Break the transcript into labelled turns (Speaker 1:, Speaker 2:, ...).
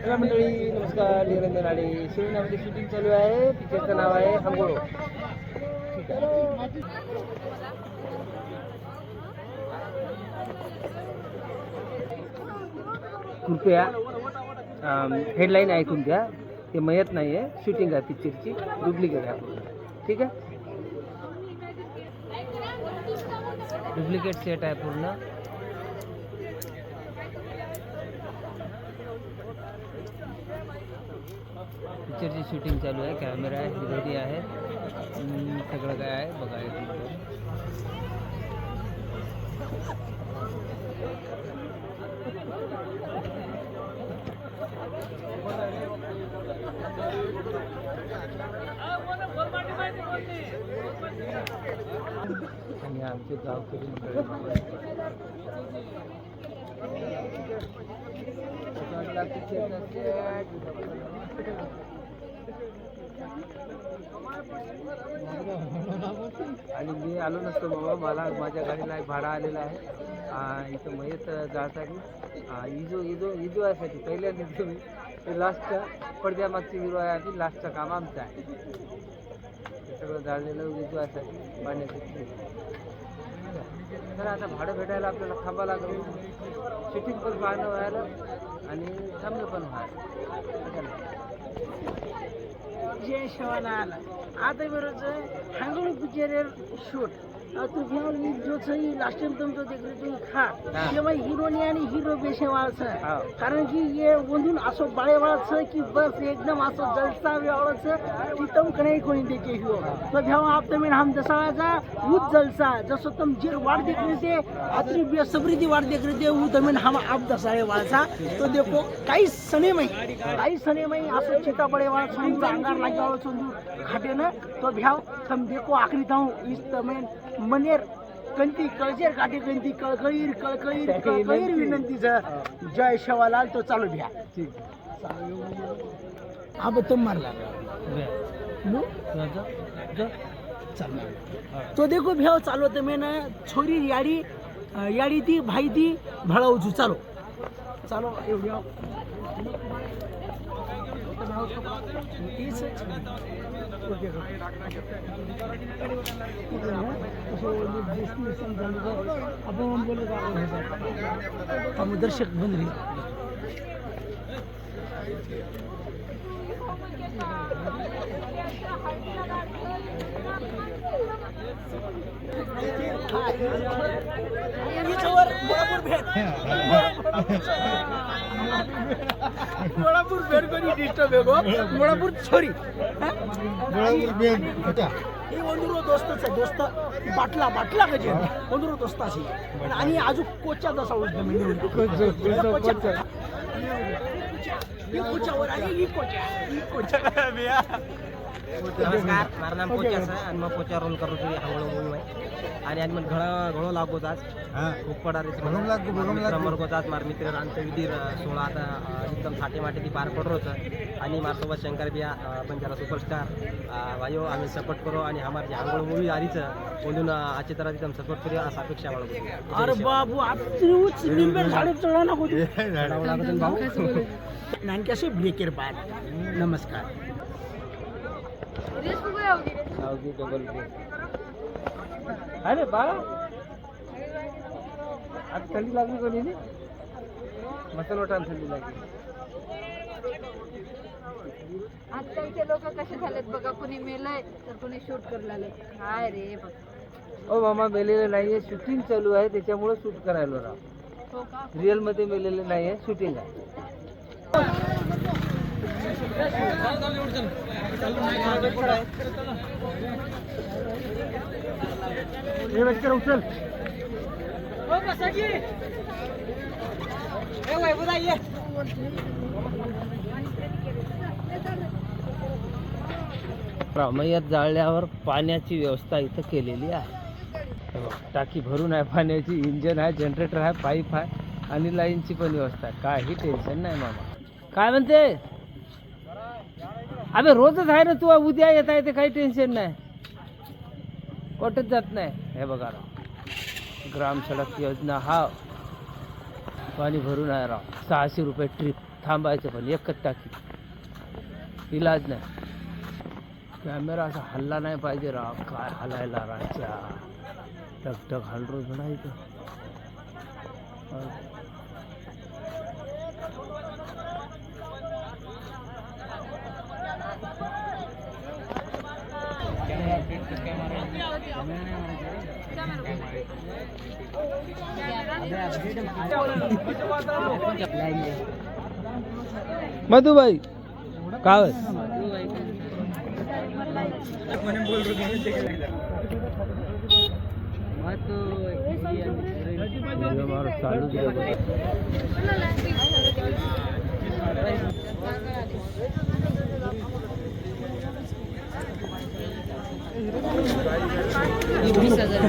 Speaker 1: नमस्कार मंडळी नमस्कार. निरंजन आले शिवण्यामध्ये शूटिंग चालू आहे. पिक्चरचं नाव आहे हंगोळो. कृपया हेडलाईन ऐकून घ्या ते मयत नाही आहे शूटिंग आहे पिक्चरची डुप्लिकेट आहे. ठीक आहे? डुप्लिकेट सेट आहे पूर्ण. पिक्चरची शूटिंग चालू आहे. कॅमेरा आहे हिरोनी आहे. हम्म, सगळं काय आहे बघा आणि आमचे गावकरी. आणि मी आलो नसतो बाबा मला माझ्या गाडीला एक भाडा आलेला आहे. इथं मयत जाण्यासाठी इजो इजो इजो यासाठी पहिल्यांदा तुम्ही ते लास्टच्या पडद्यामागची हिरो आहे आधी लास्टचं काम आमचं आहे. ते सगळं जाळलेलं इजो यासाठी पाण्यासाठी तर आता भाडं भेटायला आपल्याला थांबा लागेल. शूटिंग पण पाहणं व्हायला आणि थांबलं पण व्हायला.
Speaker 2: जय शिवालाल आता बरोबर हांगोळ पिक्चर शूट तू मी जो सही लास्ट टाइम तुमचं देखील तुम्ही खा. तेव्हा हिरोनी आणि हिरो बेशेवाळचं.
Speaker 1: हाव.
Speaker 2: कारण की हे वंदून असं बाळेवाळचं की बस एकदम असं जलसा वेवाळचं की तम कणे कोणी देखे हिरो तो जेव्हा आप तुम्ही हम दसाळाचा उच जलसा. जसं तुम जे वाट देख रहे अतरी बेसब्री दी वाट देख रहे थे वो तमें हम आप दसाळे वाळचा तो देखो काही सने मई काही सने मई असं चिता बड़े वाला संदूर अंगार लागे वाला संदूर घाटे न तो भ्याव तम देखो आखरी ताऊ इस तमें मनेर कंती कळजेर काठी कंती कळकळीर कळकळीर कळकळीर विनंतीचं जय शेवालाल तो चालू
Speaker 1: घ्या
Speaker 2: हा बत्तम मारला. तो देखो भेव चालू होतं मेन छोरी याडी याडी ती भाई ती भळाऊ चालो. चालो एवढ्या आपण दर्शक बंद रही मोळापूर भेट कधी डिस्टर्ब आहे गो मोळापूर छोरी ही वंदुरो दोस्तच आहे दोस्त बाटला बाटला कजे वंदुरो दोस्त अशी आणि अजून कोच्या दसा उजद मी ही कोच्यावर आणि ही कोच्या ही कोच्या
Speaker 1: नमस्कार. माझं नाम पोचा आहे आणि मग पोचा रोल करू तुम्ही हांगळ म्हणून आणि आज मग घळ घळो लागो आज. खूप
Speaker 3: पडा रे
Speaker 1: समोर गोतात मार मित्र रांतविधीर सोळा आता एकदम थाटे माटे ती पार पडरोच आणि मारसोबत शंकर बिया पण पंचाला सुपरस्टार वायो आम्ही सपोर्ट करू आणि हमार जी हांगळ मूवी आलीच म्हणून आजच्या तर एकदम सपोर्ट करू असं अपेक्षा बाळगू.
Speaker 2: अरे बाबू आपच झाडे चढा नको भाऊ? नानक्याशी ब्रेकेर पाहत. नमस्कार.
Speaker 1: डबल अरे बाळा. आज थंडी लागली कोणी मसाला वाटायला थंडी लागली.
Speaker 4: आजकालचे लोक कसे झालेत बघा कुणी मेलय तर कुणी शूट करलाय काय रे
Speaker 1: ओ मामा मेलेलं नाहीये शूटिंग चालू आहे त्याच्यामुळे शूट करायला राव
Speaker 4: हो का?
Speaker 1: रिअलमध्ये मेलेलं नाहीये शूटिंग आहे.
Speaker 2: उचल.
Speaker 1: रामय्यात जाळल्यावर पाण्याची व्यवस्था इथं केलेली आहे. बघ, टाकी भरून आहे पाण्याची इंजन आहे जनरेटर आहे पाईप आहे आणि लाईनची पण व्यवस्था आहे. काही टेन्शन नाही मामा. काय म्हणते? अबे रोजच आहे ना तू उद्या येता येते काही टेन्शन नाही. कुठंच जात नाही. हे बघा राव. ग्राम सडक योजना हा. पाणी भरून आहे राव. सहाशे रुपये ट्रिप थांबायचं पण एकच टाकी. इलाज नाही. कॅमेरा असा हल्ला नाही पाहिजे राव. काय हलायला राजा. टक टक हलरोज म्हणायचं तर मधुबाई काय चालू वीस हजार